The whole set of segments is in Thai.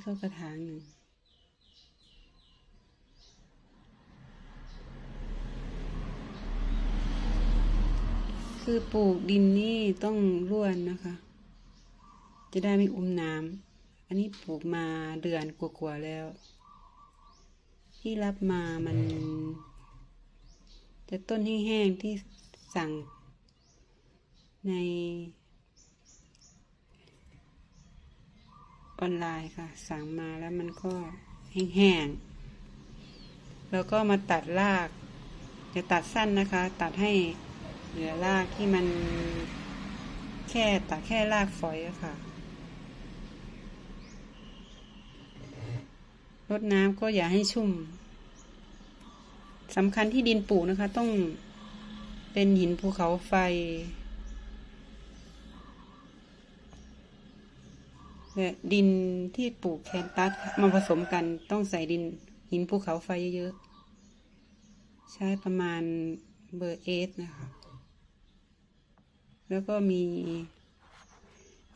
นี่ก็กระถางหนึ่งคือปลูกดินนี่ต้องร่วนนะคะ จะได้ไม่อุ้มน้ำอันนี้ปลูกมาเดือนกว่าๆแล้ว ที่รับมามัน จะต้นแห้งๆที่สั่งใน ออนไลน์ค่ะ สั่งมาแล้วมันก็แห้งๆ แล้วก็มาตัดรากจะตัดสั้นนะคะ ตัดให้เหลือรากที่มันแค่ตัดแค่รากฝอยอะค่ะรดน้ำก็อย่าให้ชุ่มสำคัญที่ดินปลูกนะคะ ต้องเป็นหินภูเขาไฟ ดินที่ปลูกแคนตัสมาผสมกันต้องใส่ดินหินภูเขาไฟเยอะๆ ใช้ประมาณเบอร์เอสนะคะ แล้วก็มี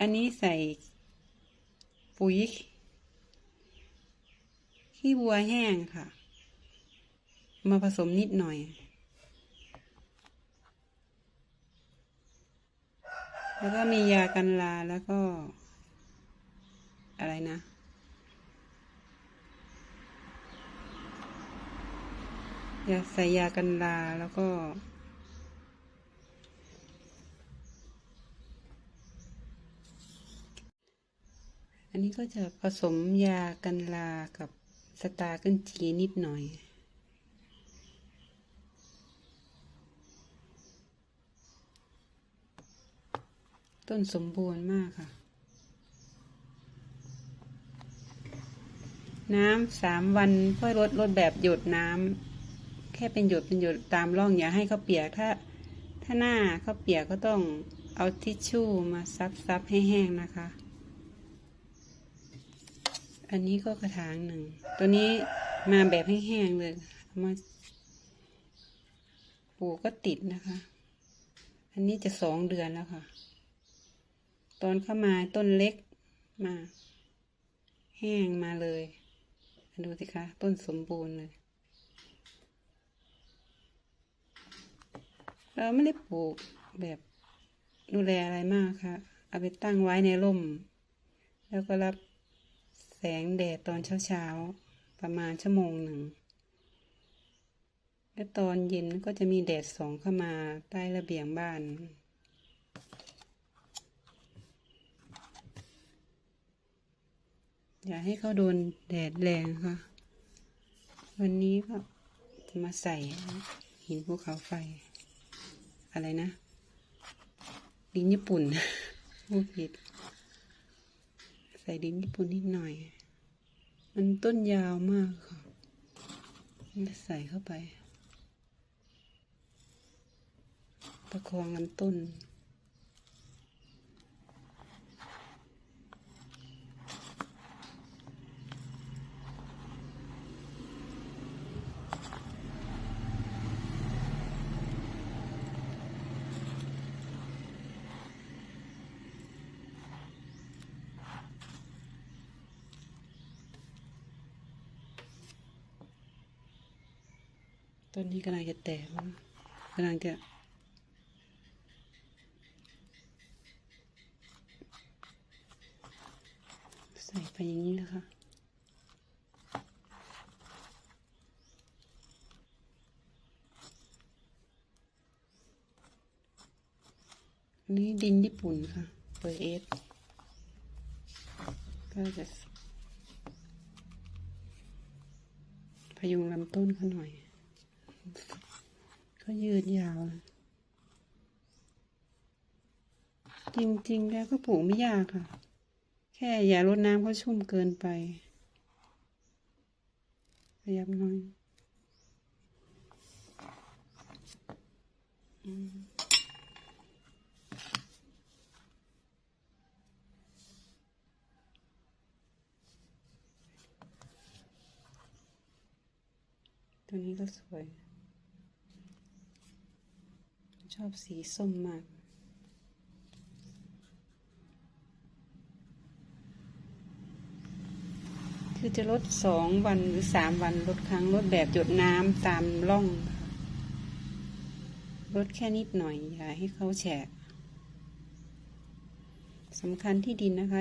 อันนี้ใส่ปุ๋ยขี้วัวแห้งค่ะ มาผสมนิดหน่อย แล้วก็มียากันลาแล้วก็ อะไรนะ ยาใส่ยากันลาแล้วก็ อันนี้ก็จะผสมยากันลากับสตาร์เกิลจีนิดหน่อยต้นสมบูรณ์มากค่ะ น้ำสามวันเพื่อลดลดแบบหยดน้ำแค่เป็นหยดเป็นหยดตามร่องอย่าให้เขาเปียกถ้า ถ้าหน้าเขาเปียกก็ต้องเอาทิชชู่มาซับซับให้แห้งนะคะ อันนี้ก็กระถางหนึ่ง ตัวนี้มาแบบให้แห้งเลยมาปลูกก็ติดนะคะ อันนี้จะสองเดือนแล้วค่ะ ตอนเข้ามาต้นเล็กมา แห้งมาเลย ดูสิคะ ต้นสมบูรณ์เลย เราไม่ได้ปลูกแบบดูแลอะไรมากค่ะ เอาไปตั้งไว้ในร่ม แล้วก็รับแสงแดดตอนเช้าๆ ประมาณชั่วโมงหนึ่ง และตอนเย็นก็จะมีแดดส่องเข้ามาใต้ระเบียงบ้าน อย่าให้เขาโดนแดดแรงค่ะ วันนี้ก็จะมาใส่หินภูเขาไฟ อะไรนะดินญี่ปุ่นพูดผิด ใส่ดินญี่ปุ่นนิดหน่อย มันต้นยาวมากค่ะใส่เข้าไป ประคองลำต้น ต้นนี้กำลังจะแตกกำลังจะใส่ไปอย่างนี้นะคะนนี้ดินญี่ปุ่นค่ะ เปิดเอสก็จะพยุงลำต้นเขาหน่อย ก็ยืดยาว จริงๆ แล้วก็ปลูกไม่ยากค่ะ แค่อย่ารดน้ำเขาชุ่มเกินไปพยายามน้อยอืมตัวนี้ก็สวย ชอบสีส้มมาก คือจะลดสองวันหรือสามวันลดครั้งลดแบบหยดน้ำตามร่องลดแค่นิดหน่อยอย่าให้เขาแฉะสำคัญที่ดินนะคะ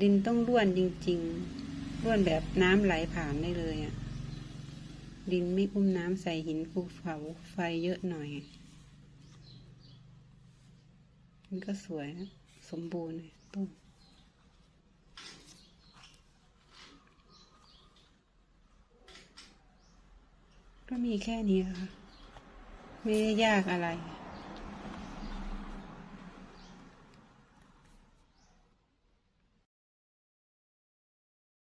ดินต้องร่วนจริง ๆ ร่วนแบบน้ำไหลผ่านได้เลยอะ่ะ ดินไม่อุ้มน้ำใส่หินภูเขาไฟเยอะหน่อย มันก็สวยนะสมบูรณ์เลยต้นก็มีแค่นี้ค่ะ ไม่ได้ยากอะไร